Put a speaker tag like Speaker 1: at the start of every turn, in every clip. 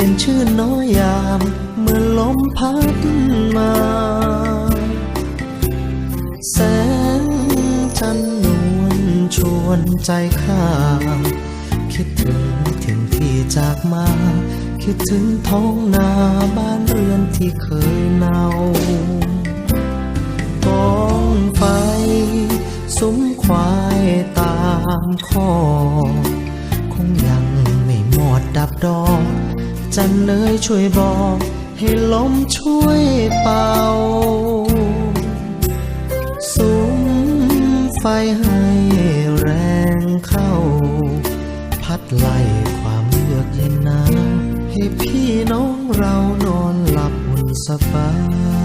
Speaker 1: เย็นชื่นน้อยยามเมื่อลมพัดมา แสงจันนวลชวนใจข้า คิดถึงถึงที่จากมา คิดถึงท้องนาบ้านเรือนที่เคยเนาท้องไฟสุมควายตามคอคงยังไม่หมดดับดอก จันเนยช่วยบอก ให้ลมช่วยเป่าสุมไฟให้แรงเข้า พัดไล่ความเยือกเย็นหนาวให้พี่น้องเรานอนหลับอุ่นสบาย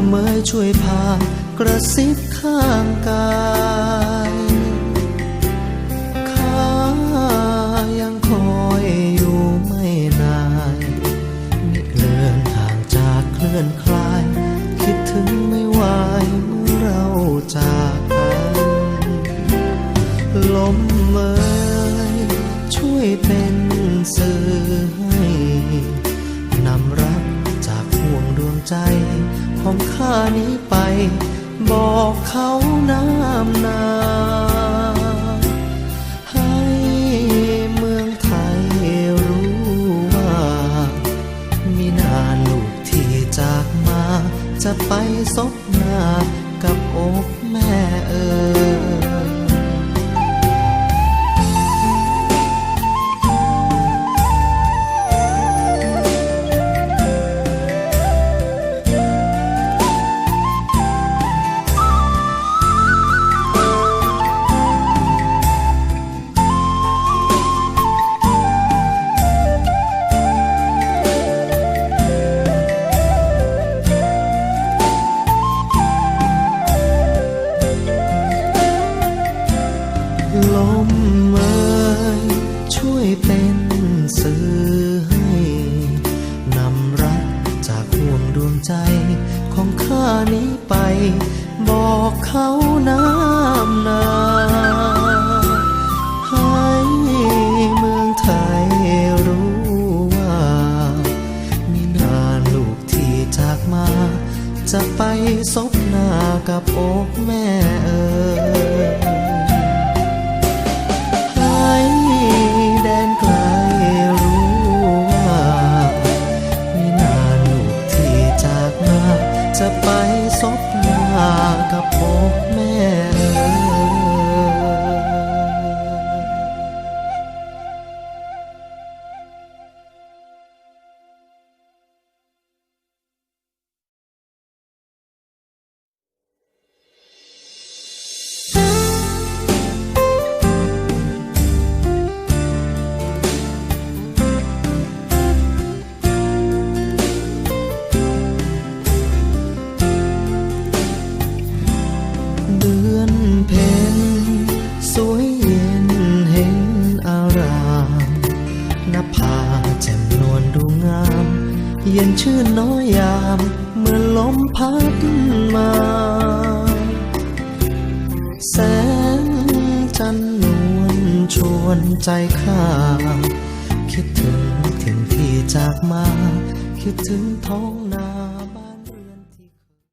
Speaker 1: ลมเอ่ยช่วยพากระซิบข้างกายข้ายังคอยอยู่ไม่นานมิเลือนห่างจากเคลื่อนคลาย คิดถึงไม่ไหวเมื่อเราจากกันลมเอ่ย อกเขาน้ำนา ให้เมืองไทยรู้ว่า มีนานลูกที่จากมาจะไปซบ ลมเอ่ยช่วยเป็นสื่อให้นำรักจากห่วงดวงใจของข้านี้ไป บอกเขาน้ำนาให้เมืองไทยรู้ว่ามีนานลูกที่จากมา จะไปซบหน้ากับอกแม่ ย็นชื่นน้อยยามเมื่อลมพัดมา แสงจันทร์นวลชวนใจข้า คิดถึงถิ่นที่จากมา คิดถึงท้อง